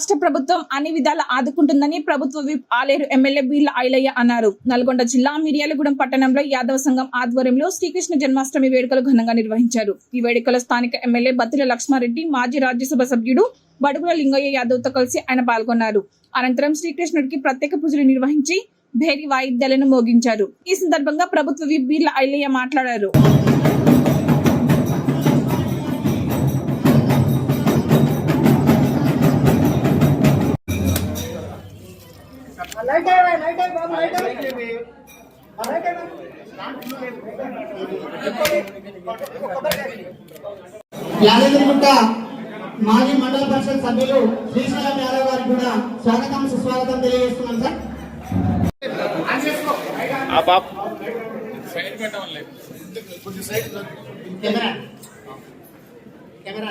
రాష్ట్ర ప్రభుత్వం అన్ని విధాలా ఆదుకుంటుందని ప్రభుత్వ విప్ ఆలేరు ఎమ్మెల్యే బీర్ల ఐలయ్య అన్నారు. నల్గొండ జిల్లా మిర్యాలగూడెం పట్టణంలో యాదవ సంఘం ఆధ్వర్యంలో శ్రీకృష్ణ జన్మాష్టమి వేడుకలు ఘనంగా నిర్వహించారు. ఈ వేడుకలో స్థానిక ఎమ్మెల్యే బత్తుల లక్ష్మారెడ్డి మాజీ రాజ్యసభ సభ్యుడు బడుగుల లింగయ్య యాదవ్తో కలిసి ఆయన పాల్గొన్నారు. అనంతరం శ్రీకృష్ణుడికి ప్రత్యేక పూజలు నిర్వహించి భేరి వాయిద్యాలను మోగించారు. ఈ సందర్భంగా ప్రభుత్వ విప్ బీర్ల ఐలయ్య మాట్లాడారు. యాదగిరిగుట్ట మాజీ మండల పరిషత్ సభ్యులు శ్రీశైలం యాదవ్ గారికి కూడా స్వాగతం సుస్వాగతం తెలియజేస్తున్నాం సార్. కెమెరా. కెమెరా.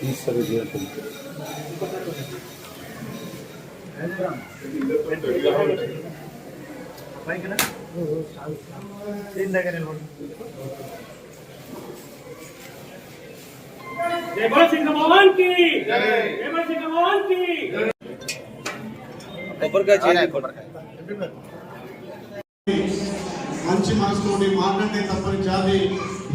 దీంట్లో जय बोल सिंह भगवान की जय बोल सिंह भगवान की మంచి మనసుతోటి మాట్లాడితే తప్పని జాతి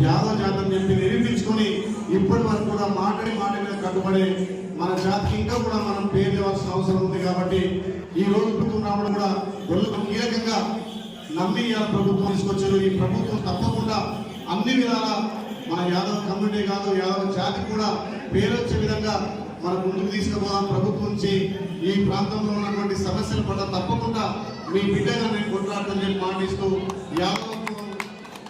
యాదవ జాతి అని చెప్పి నిరూపించుకొని ఇప్పటి వరకు కూడా మాటని మాట మీద కట్టుబడే మన జాతికి ఇంకా కూడా మనం పేరు తేవాల్సిన అవసరం ఉంది కాబట్టి ఈ రోజు ప్రభుత్వం రావడం కూడా ఒళ్ళు కీలకంగా నమ్మి ఇవాళ ప్రభుత్వం తీసుకొచ్చారు. ఈ ప్రభుత్వం తప్పకుండా అన్ని విధాలా మన యాదవ కమ్యూనిటీ కాదు యాదవ జాతికి కూడా పేరు వచ్చే విధంగా మన ముందుకు తీసుకుపోదాం. ప్రభుత్వం నుంచి ఈ ప్రాంతంలో ఉన్నటువంటి సమస్యల పట్ల తప్పకుండా మీ బిడ్డగా నేను కొట్లాడతాను చెప్పి మాటిస్తూ యాదవ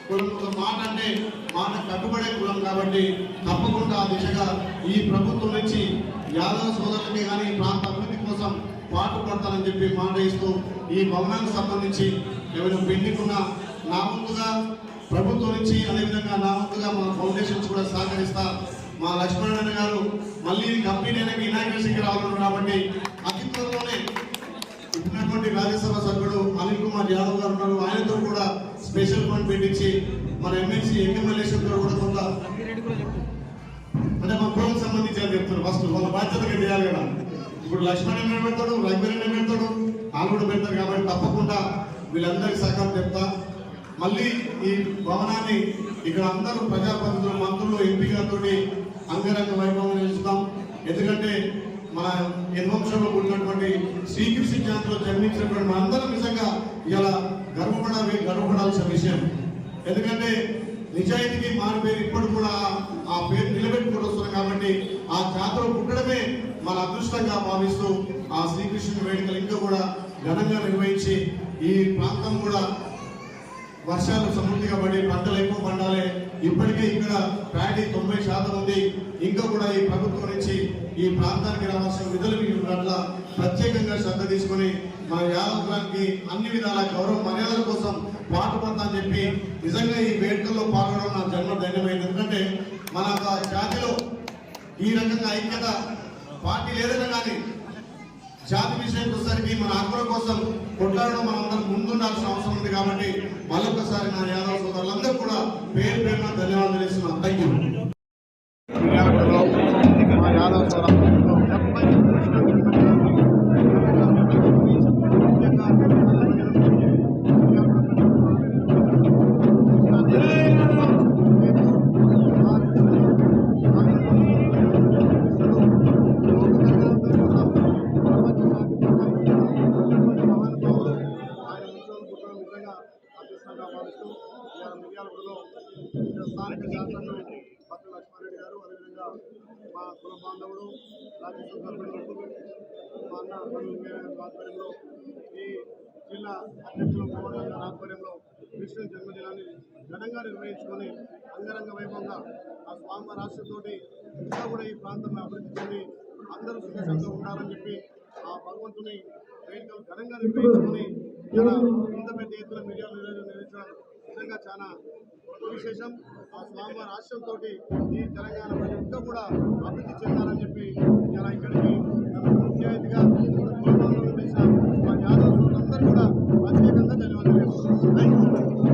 కులం మాట అంటే మాట కట్టుబడే కులం కాబట్టి తప్పకుండా ఆ దిశగా ఈ ప్రభుత్వం నుంచి యాదవ సోదరులకి కానీ ప్రాంత అభివృద్ధి కోసం పాటు పడతానని చెప్పి మాట ఇస్తూ ఈ భవనానికి సంబంధించి ఏమైనా పెండింగ్ నా ముందుగా ప్రభుత్వం నుంచి అదేవిధంగా నా ముందుగా మా ఫౌండేషన్స్ కూడా సహకరిస్తా మా లక్ష్మణ్ గారు మళ్ళీ కంపెనీ అనేది ఇనాగ్రేషన్కి రావాలన్నారు కాబట్టి అతి త్వరలోనే ఉన్నటువంటి రాజ్యసభ సభ్యుడు అనిల్ కుమార్ యాదవ్ గారు ఉన్నారు. ఆయన స్పెషల్ ఫండ్ పెట్టించి మన ఎమ్మెల్సీ ఎంఎంఎల్ఏషన్తో కూడా కొంత అంటే మా కులం సంబంధించి అని చెప్తారు ఫస్ట్ వాళ్ళ బాధ్యతగా చేయాలి కదా. ఇప్పుడు లక్ష్మణ్ ఎమ్మెల్యే పెడతాడు రఘువీరన్ ఎమ్మెల్యే పెడతాడు వాళ్ళు కూడా పెడతారు కాబట్టి తప్పకుండా వీళ్ళందరికీ సహకారం చెప్తా. మళ్ళీ ఈ భవనాన్ని ఇక్కడ అందరూ ప్రజాప్రతినిధులు మంత్రులు ఎంపీ గారితో అంగరంగ వైభవం చేస్తాం. ఎందుకంటే మన యద్వంశంలో ఉన్నటువంటి శ్రీకృష్ణ జాతిలో జన్మించినటువంటి మనందరం నిజంగా ఇలా గర్వపడాలి గర్వపడాల్సిన విషయం. ఎందుకంటే నిజాయితీకి మారి పేరు ఇప్పుడు కూడా ఆ పేరు నిలబెట్టుకుంటూ వస్తున్నాం కాబట్టి ఆ జాతర పుట్టడమే మన అదృష్టంగా భావిస్తూ ఆ శ్రీకృష్ణుని వేడుకలు ఇంకా కూడా ఘనంగా నిర్వహించి ఈ ప్రాంతం కూడా వర్షాలు సమృద్ధిగా పడి పంటలు ఎక్కువ పండాలి. ఇప్పటికే ఇక్కడ ప్యాడీ తొంభై శాతం ఉంది. ఇంకా కూడా ఈ ప్రభుత్వం నుంచి ఈ ప్రాంతానికి రావాల్సిన విధులు పట్ల ప్రత్యేకంగా శ్రద్ధ తీసుకొని మా యాదవులకి అన్ని విధాల గౌరవ మర్యాదల కోసం పాటుపడతా అని చెప్పి నిజంగా ఈ వేడుకల్లో పాల్గొనడం నా జన్మ ధైర్యమైంది ఎందుకంటే మన జాతిలో ఈ రకంగా ఐక్యత పార్టీ లేదన్నా కానీ జాతి విషయానికి వచ్చేసరికి మన హక్కుల కోసం కొట్లాడడం మనందరం ముందుండాల్సిన అవసరం ఉంది కాబట్టి మళ్ళొకసారి నా యాదవ సోదరులందరూ కూడా పేరు పేరున ధన్యవాదాలు ఇస్తున్నాను థ్యాంక్ యూ మా కుల బాంధవుడు రాజ్యసభ మా అన్న ఆధ్వర్యంలో ఈ జిల్లా అధ్యక్షులు మోహన్ గారి ఆధ్వర్యంలో కృష్ణ జన్మదినాన్ని ఘనంగా నిర్వహించుకొని అంగరంగ వైభవంగా ఆ స్వామి రాష్ట్రంతోటి ఇంకా కూడా ఈ ప్రాంతంలో అభివృద్ధి చెంది అందరూ సుఖంగా ఉండాలని చెప్పి ఆ భగవంతుని వేడుకలు ఘనంగా నిర్వహించుకొని ఇలా ఇంత పెద్ద ఎత్తున మీడియా నిర్వహించడం నిజంగా చాలా విశేషం. ఆ స్వామివారి ఆశ్రమంతో ఈ తెలంగాణ ప్రజలంతా కూడా అభివృద్ధి చెందాలని చెప్పి ఇలా ఇక్కడికి నన్ను మా యాదవ్ సోదరులందరూ కూడా ప్రత్యేకంగా ధన్యవాదాలు.